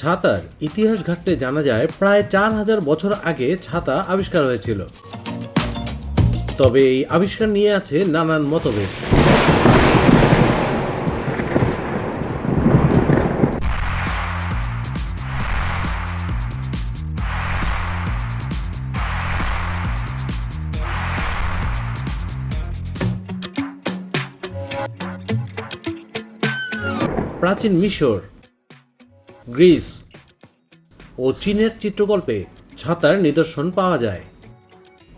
ছাতার ইতিহাস ঘাটতে জানা যায়, প্রায় চার হাজার বছর আগে ছাতা আবিষ্কার হয়েছিল। তবে এই আবিষ্কার নিয়ে আছে নানান মতভেদ। প্রাচীন মিশর গ্রিস। ও চীনের চিত্রকল্পে ছাতার নিদর্শন পাওয়া যায়।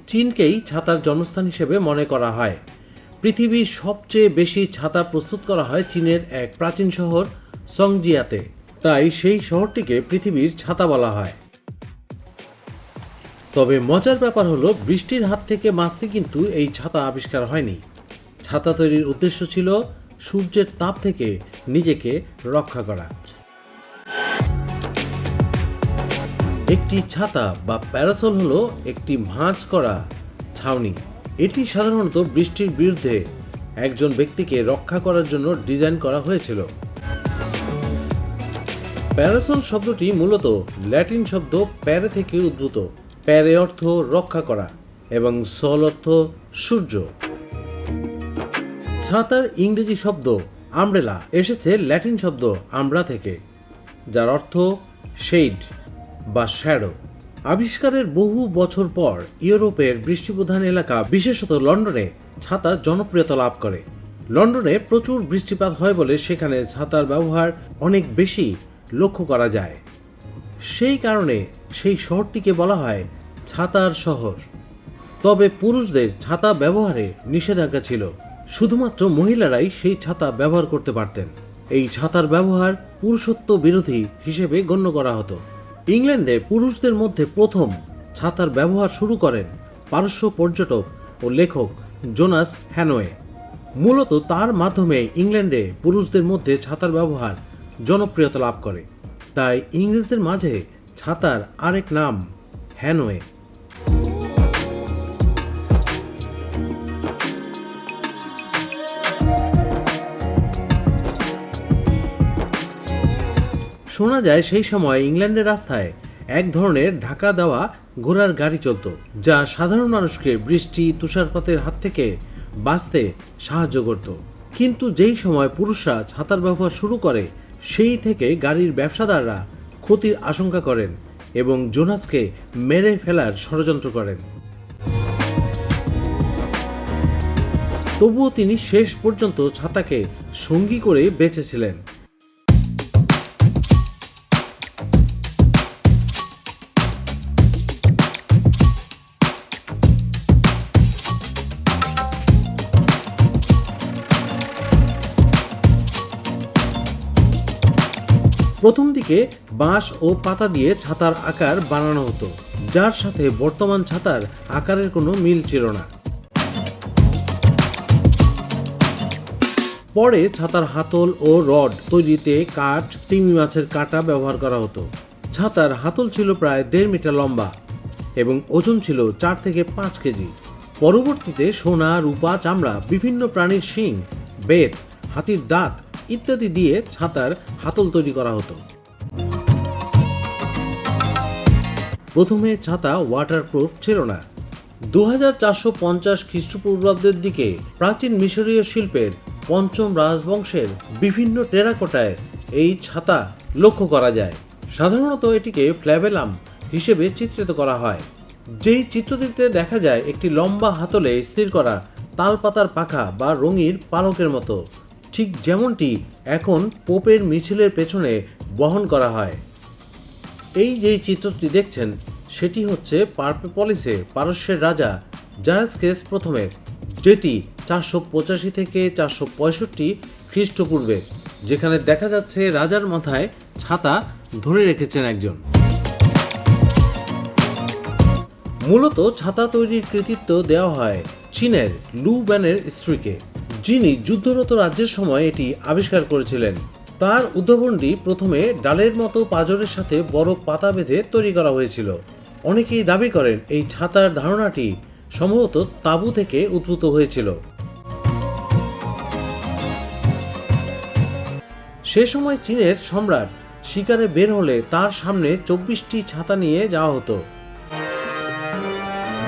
চীনকেই ছাতার জন্মস্থান হিসেবে মনে করা হয়। পৃথিবীর সবচেয়ে বেশি ছাতা প্রস্তুত করা হয় চীনের এক প্রাচীন শহর সংজিয়াতে। তাই সেই শহরটিকে পৃথিবীর ছাতা বলা হয়। তবে মজার ব্যাপার হলো, বৃষ্টির হাত থেকে বাঁচতে কিন্তু এই ছাতা আবিষ্কার হয়নি। ছাতা তৈরির উদ্দেশ্য ছিল সূর্যের তাপ থেকে নিজেকে রক্ষা করা। একটি ছাতা বা প্যারাসল হলো একটি ভাঁজ করা ছাউনি। এটি সাধারণত বৃষ্টির বিরুদ্ধে একজন ব্যক্তিকে রক্ষা করার জন্য ডিজাইন করা হয়েছিল। প্যারাসল শব্দটি মূলত ল্যাটিন শব্দ প্যারে থেকে উদ্ভূত। প্যারে অর্থ রক্ষা করা এবং সল অর্থ সূর্য। ছাতার ইংরেজি শব্দ আমব্রেলা এসেছে ল্যাটিন শব্দ আমব্রা থেকে, যার অর্থ শেড বা শ্যাডো। আবিষ্কারের বহু বছর পর ইউরোপের বৃষ্টিপ্রধান এলাকা, বিশেষত লন্ডনে, ছাতা জনপ্রিয়তা লাভ করে। লন্ডনে প্রচুর বৃষ্টিপাত হয় বলে সেখানে ছাতার ব্যবহার অনেক বেশি লক্ষ্য করা যায়। সেই কারণে সেই শহরটিকে বলা হয় ছাতার শহর। তবে পুরুষদের ছাতা ব্যবহারে নিষেধাজ্ঞা ছিল। শুধুমাত্র মহিলারাই সেই ছাতা ব্যবহার করতে পারতেন। এই ছাতার ব্যবহার পুরুষত্ব বিরোধী হিসেবে গণ্য করা হতো। ইংল্যান্ডে পুরুষদের মধ্যে প্রথম ছাতার ব্যবহার শুরু করেন পারস্য পর্যটক ও লেখক জোনাস হ্যানোয়ে মূলত তার মাধ্যমে ইংল্যান্ডে পুরুষদের মধ্যে ছাতার ব্যবহার জনপ্রিয়তা লাভ করে। তাই ইংরেজদের মাঝে ছাতার আরেক নাম হ্যানোয়ে শোনা যায় সেই সময় ইংল্যান্ডের রাস্তায় এক ধরনের ঢাকা দেওয়া ঘোড়ার গাড়ি চলত, যা সাধারণ মানুষকে বৃষ্টি, তুষারপাতের হাত থেকে বাঁচতে সাহায্য করত। কিন্তু যেই সময় পুরুষরা ছাতার ব্যবহার শুরু করে, সেই থেকে গাড়ির ব্যবসাদাররা ক্ষতির আশঙ্কা করেন এবং জোনাসকে মেরে ফেলার ষড়যন্ত্র করেন। তবুও তিনি শেষ পর্যন্ত ছাতাকে সঙ্গী করে বেঁচেছিলেন। প্রথম দিকে বাঁশ ও পাতা দিয়ে ছাতার আকার বানানো হতো, যার সাথে বর্তমান ছাতার আকারের কোনো মিল ছিল না। পরে ছাতার হাতল ও রড তৈরিতে কাঠ তিমি মাছের কাঁটা ব্যবহার করা হতো। ছাতার হাতল ছিল প্রায় দেড় মিটার লম্বা এবং ওজন ছিল চার থেকে পাঁচ কেজি। পরবর্তীতে সোনা, রূপা, চামড়া, বিভিন্ন প্রাণীর শিং, বেত, হাতির দাঁত ইত্যাদি দিয়ে ছাতার হাতল তৈরি করা হতো। প্রথমে ছাতা ওয়াটারপ্রুফ ছিল না। দু হাজার চারশো পঞ্চাশ খ্রিস্টপূর্বাব্দের দিকে প্রাচীন মিশরীয় শিল্পের পঞ্চম রাজবংশের বিভিন্ন টেরাকোটায় এই ছাতা লক্ষ্য করা যায়। সাধারণত এটিকে ফ্ল্যাবেলাম হিসেবে চিত্রিত করা হয়। যেই চিত্রটিতে দেখা যায়, একটি লম্বা হাতলে স্থির করা তালপাতার পাখা বা রঙির পালকের মতো। ঠিক যেমনটি এখন পোপের মিছিলের পেছনে বহন করা হয়। এই যেই চিত্রটি দেখছেন, সেটি হচ্ছে পার্পেপলিসে পারস্যের রাজা জারাসকেস প্রথমের, যেটি চারশো পঁচাশি থেকে চারশো পঁয়ষট্টি খ্রিস্টপূর্বে, যেখানে দেখা যাচ্ছে রাজার মাথায় ছাতা ধরে রেখেছেন একজন। মূলত ছাতা তৈরির কৃতিত্ব দেওয়া হয় চীনের লু ব্যানের স্ত্রীকে। যিনি যুদ্ধরত রাজ্যের সময় এটি আবিষ্কার করেছিলেন। তার উদ্ভাবনটি প্রথমে ডালের মতো পাজরের সাথে বড় পাতা বেঁধে তৈরি করা হয়েছিল। অনেকেই দাবি করেন এই ছাতার ধারণাটি সম্ভবত তাঁবু থেকে উদ্ভূত হয়েছিল। সে সময় চীনের সম্রাট শিকারে বের হলে তার সামনে চব্বিশটি ছাতা নিয়ে যাওয়া হতো।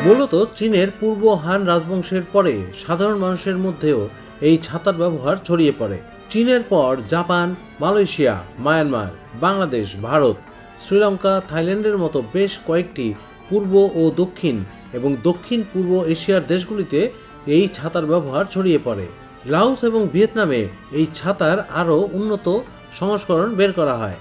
মূলত চীনের পূর্ব হান রাজবংশের পরে সাধারণ মানুষের মধ্যেও এই ছাতার ব্যবহার ছড়িয়ে পড়ে। চীনের পর Japan, Malaysia, Myanmar, Bangladesh, Bharat, Sri Lanka, থাইল্যান্ডের মতো বেশ কয়েকটি পূর্ব ও দক্ষিণ এবং দক্ষিণ পূর্ব এশিয়ার দেশগুলিতে এই ছাতার ব্যবহার ছড়িয়ে পড়ে। লাউস এবং ভিয়েতনামে এই ছাতার আরও উন্নত সংস্করণ বের করা হয়।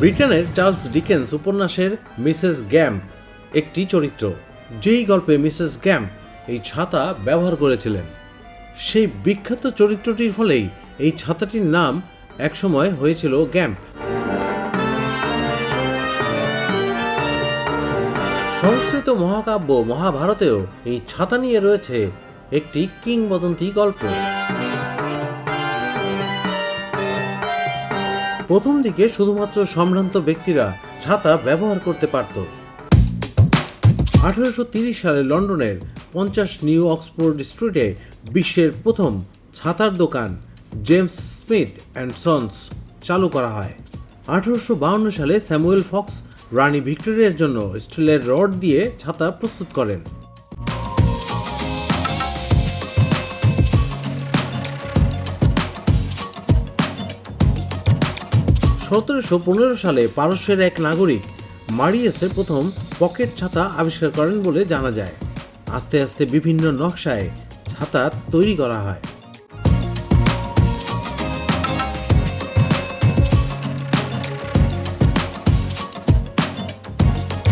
ব্রিটেনের চার্লস ডিকেন্স উপন্যাসের মিসেস গ্যাম্প একটি চরিত্র। যেই গল্পে মিসেস গ্যাম্প এই ছাতা ব্যবহার করেছিলেন। সেই বিখ্যাত চরিত্রটির ফলেই এই ছাতাটির নাম একসময় হয়েছিল গ্যাম্প সংস্কৃত মহাকাব্য মহাভারতেও এই ছাতা নিয়ে রয়েছে একটি কিংবদন্তি গল্প। প্রথম দিকে শুধুমাত্র সম্ভ্রান্ত ব্যক্তিরা ছাতা ব্যবহার করতে পারত। আঠারোশো তিরিশ সালে লন্ডনের পঞ্চাশ নিউ অক্সফোর্ড স্ট্রিটে বিশ্বের প্রথম ছাতার দোকান জেমস স্মিথ অ্যান্ড সন্স চালু করা হয়। আঠারোশো সালে স্যামুয়েল ফক্স রানী ভিক্টোরিয়ার জন্য স্টিলের রড দিয়ে ছাতা প্রস্তুত করেন। সতেরোশো পনেরো সালে পারস্যের এক নাগরিক মারিয়েসে প্রথম পকেট ছাতা আবিষ্কার করেন বলে জানা যায়। আস্তে আস্তে বিভিন্ন নকশায় ছাতা তৈরি করা হয়।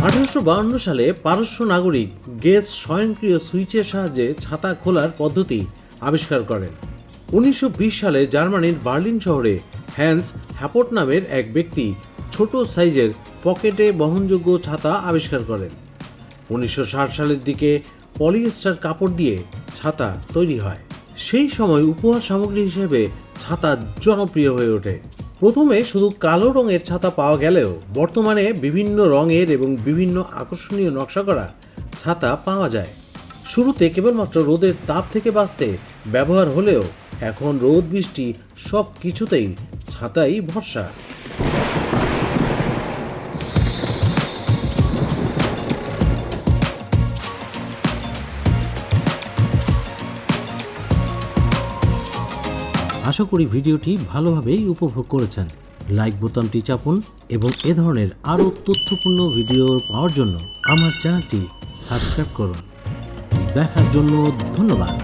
আঠারোশো বাউন্ন সালে পারস্য নাগরিক গেস স্বয়ংক্রিয় সুইচের সাহায্যে ছাতা খোলার পদ্ধতি আবিষ্কার করেন। উনিশশো বিশ সালে জার্মানির বার্লিন শহরে হ্যান্স হ্যাপট নামের এক ব্যক্তি ছোট সাইজের পকেটে বহনযোগ্য ছাতা আবিষ্কার করেন। উনিশশো ষাট সালের দিকে পলিয়েস্টার কাপড় দিয়ে ছাতা তৈরি হয়। সেই সময় উপহার সামগ্রী হিসেবে ছাতা জনপ্রিয় হয়ে ওঠে। প্রথমে শুধু কালো রঙের ছাতা পাওয়া গেলেও বর্তমানে বিভিন্ন রঙের এবং বিভিন্ন আকর্ষণীয় নকশা করা ছাতা পাওয়া যায়। শুরুতে কেবলমাত্র রোদের তাপ থেকে বাঁচতে ব্যবহার হলেও এখন রোদ, বৃষ্টি সব কিছুতেই ছাতাই ভরসা। আশা করি ভিডিওটি ভালোভাবেই উপভোগ করেছেন। লাইক বোতামটি চাপুন এবং এ ধরনের আরও তথ্যপূর্ণ ভিডিও পাওয়ার জন্য আমার চ্যানেলটি সাবস্ক্রাইব করুন। দেখার জন্য ধন্যবাদ।